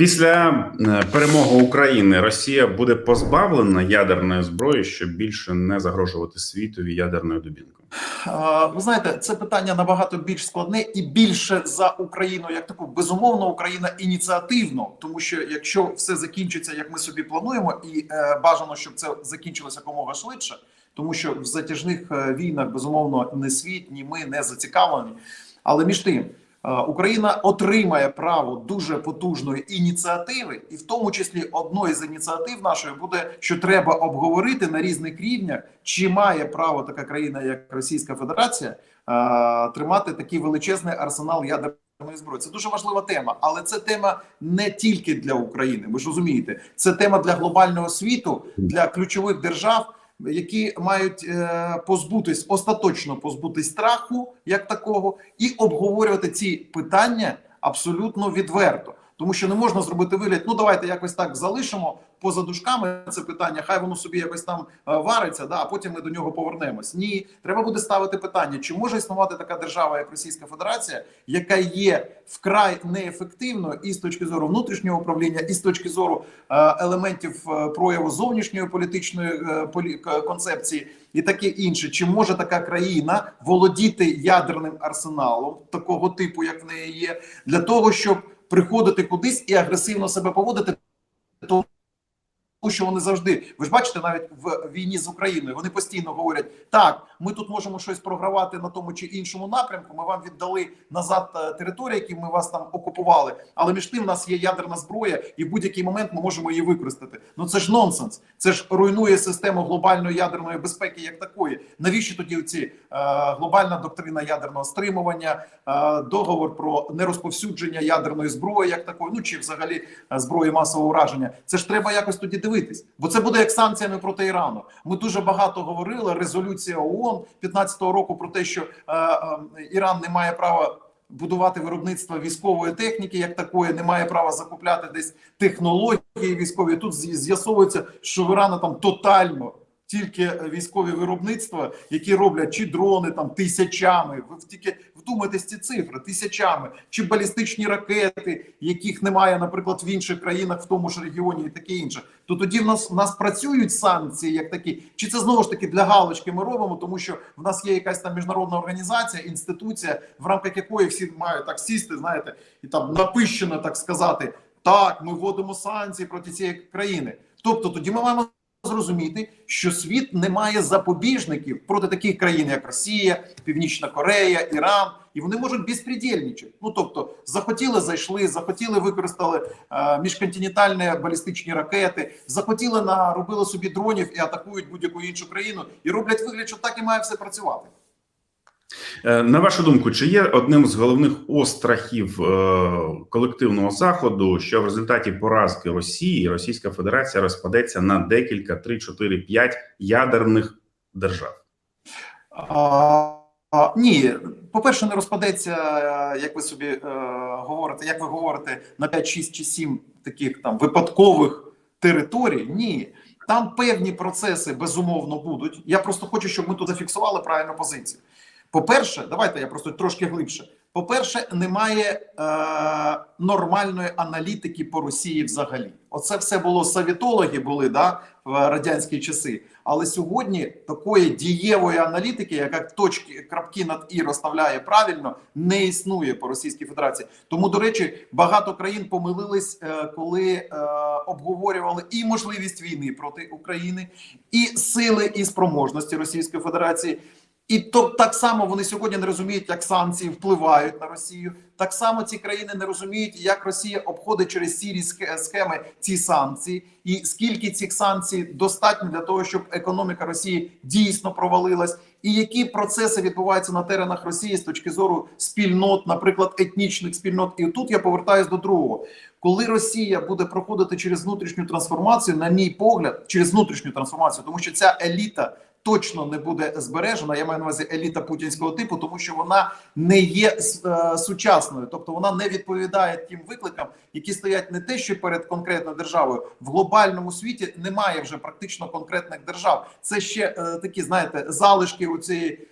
Після е, перемоги України Росія буде позбавлена ядерної зброї, щоб більше не загрожувати світові ядерною дубінкою. Е, Ви знаєте, це питання набагато більш складне і більше за Україну, як таку безумовно, Україна ініціативно, тому що якщо все закінчиться, як ми собі плануємо, і е, бажано, щоб це закінчилося якомога швидше, тому що в затяжних е, війнах безумовно не світ, ні ми не зацікавлені. Але між тим. Е, Україна отримає право дуже потужної ініціативи, і в тому числі одною з ініціатив нашої буде, що треба обговорити на різних рівнях, чи має право така країна, як Російська Федерація, е, тримати такий величезний арсенал ядерної зброї. Це дуже важлива тема, але це тема не тільки для України. Ви ж розумієте, це тема для глобального світу, для ключових держав. Які мають е, позбутись остаточно позбутись страху як такого, і обговорювати ці питання абсолютно відверто, тому що не можна зробити вигляд. Ну давайте якось так залишимо поза дужками це питання. Хай воно собі якось там е, вариться, да, а потім ми до нього повернемось. Ні, треба буде ставити питання: чи може існувати така держава, як Російська Федерація, яка є вкрай неефективною і з точки зору внутрішнього управління, і з точки зору е, елементів е, прояву зовнішньої політичної концепції, і таке інше. Чи може така країна володіти ядерним арсеналом такого типу, як в неї є, для того, щоб приходити кудись і агресивно себе поводити? То що вони завжди, ви ж бачите, навіть в війні з Україною вони постійно говорять: так, ми тут можемо щось програвати на тому чи іншому напрямку. Ми вам віддали назад е, території, які ми вас там окупували. Але між тим, в нас є ядерна зброя, і в будь-який момент ми можемо її використати. Ну це ж нонсенс. Це ж руйнує систему глобальної ядерної безпеки як такої. Навіщо тоді ці е, глобальна доктрина ядерного стримування, е, договор про нерозповсюдження ядерної зброї, як такої, ну чи взагалі е, зброї масового ураження? Це ж треба якось тоді дивитись, бо це буде як санкціями проти Ірану. Ми дуже багато говорили. Резолюція ООН 15-го року про те, що е, е, Іран не має права. Будувати виробництво військової техніки, як такої, не має права закупляти десь технології військові. Тут з'ясовується, що в Ірана там тотально тільки військові виробництва, які роблять чи дрони там тисячами. Ви тільки вдумайтесь ці цифри тисячами, чи балістичні ракети, яких немає, наприклад, в інших країнах, в тому ж регіоні, і таке інше. То тоді в нас в нас працюють санкції, як такі, чи це знову ж таки для галочки ми робимо, тому що в нас є якась там міжнародна організація, інституція, в рамках якої всі мають так сісти, знаєте, і там напищено так сказати: так, ми вводимо санкції проти цієї країни. Тобто, тоді ми маємо зрозуміти, що світ не має запобіжників проти таких країн, як Росія, Північна Корея, Іран, і вони можуть безпредельничати. Ну тобто, захотіли, зайшли, захотіли, використали е, міжконтинентальні балістичні ракети, захотіли наробили собі дронів і атакують будь-яку іншу країну, і роблять вигляд, що так і має все працювати. Е, На вашу думку, чи є одним з головних острахів е, колективного заходу, що в результаті поразки Росії Російська Федерація розпадеться на декілька 3, 4, 5 ядерних держав? А, ні, по-перше, не розпадеться, як ви собі е, говорите, як ви говорите, на 5, 6 чи 7 таких там випадкових територій. Ні. Там певні процеси безумовно будуть. Я просто хочу, щоб ми тут зафіксували правильну позицію. По-перше, давайте я просто трошки глибше. По-перше, немає е, нормальної аналітики по Росії взагалі. Оце все було совітологи були да, в радянські часи. Але сьогодні такої дієвої аналітики, яка точки крапки над і розставляє правильно, не існує по Російській Федерації. Тому, до речі, багато країн помилились, е, коли е, обговорювали і можливість війни проти України, і сили і спроможності Російської Федерації. І то так само вони сьогодні не розуміють, як санкції впливають на Росію. Так само ці країни не розуміють, як Росія обходить через сірі схеми ці санкції, і скільки цих санкцій достатньо для того, щоб економіка Росії дійсно провалилась, і які процеси відбуваються на теренах Росії з точки зору спільнот, наприклад, етнічних спільнот. І тут я повертаюсь до другого. Коли Росія буде проходити через внутрішню трансформацію, на мій погляд, через внутрішню трансформацію, тому що ця еліта точно не буде збережена. Я маю на увазі еліта путінського типу, тому що вона не є е, сучасною, тобто вона не відповідає тим викликам, які стоять не те, що перед конкретною державою в глобальному світі немає вже практично конкретних держав. Це ще е, такі, знаєте, залишки у цієї е,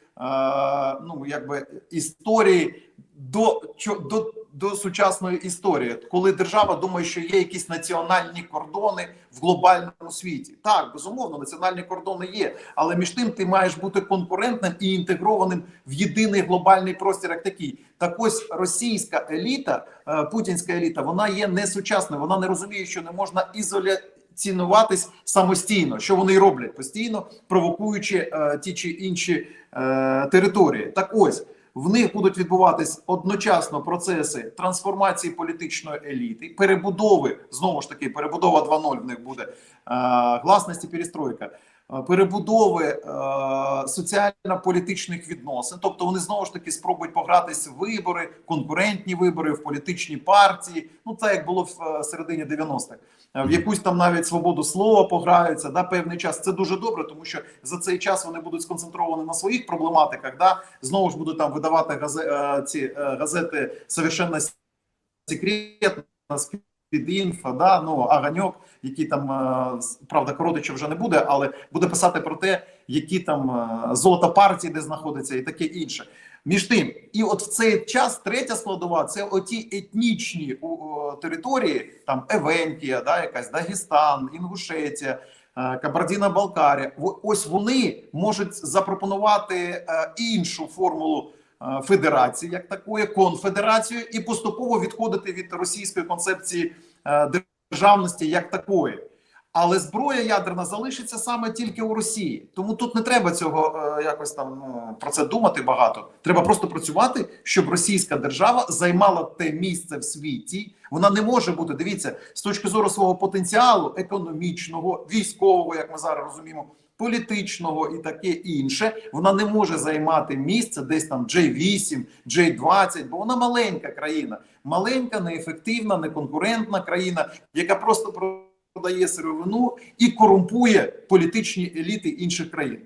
ну якби історії до до до сучасної історії, коли держава думає, що є якісь національні кордони в глобальному світі. Так, безумовно, національні кордони є, але між тим ти маєш бути конкурентним і інтегрованим в єдиний глобальний простір, як такий. Так ось російська еліта, е, путінська еліта, вона є несучасною. Вона не розуміє, що не можна ізоля. Цінуватись самостійно, що вони роблять постійно, провокуючи е, ті чи інші е, території. Так ось в них будуть відбуватись одночасно процеси трансформації політичної еліти, перебудови знову ж таки, перебудова 2.0 в них буде гласності, перестройка, е, перебудови е, соціально-політичних відносин. Тобто вони знову ж таки спробують погратись в вибори, конкурентні вибори в політичні партії. Ну це як було в е, середині 90-х. Е, В якусь там навіть свободу слова пограються да певний час. Це дуже добре, тому що за цей час вони будуть сконцентровані на своїх проблематиках. Да знову ж будуть там видавати газе, е, ці е, газети совершенно секретно під інфо, да ну Аганьок, який там е, правда коротича вже не буде, але буде писати про те, які там е, золота партії, де знаходиться, і таке інше. Між тим, і от в цей час третя складова це оті етнічні території, там Евенкія, да, якась Дагестан, Інгушетія, е, Кабардіна-Балкарія. Во- Ось вони можуть запропонувати іншу формулу федерації, як такої, конфедерацію, і поступово відходити від російської концепції е, державності як такої. Але зброя ядерна залишиться саме тільки у Росії. Тому тут не треба цього е, якось там ну, про це думати багато. Треба просто працювати, щоб російська держава займала те місце в світі. Вона не може бути. Дивіться, з точки зору свого потенціалу економічного, військового, як ми зараз розуміємо, політичного і таке інше. Вона не може займати місце десь там J8, J20, бо вона маленька країна, маленька, неефективна, неконкурентна країна, яка просто продає сировину і корумпує політичні еліти інших країн.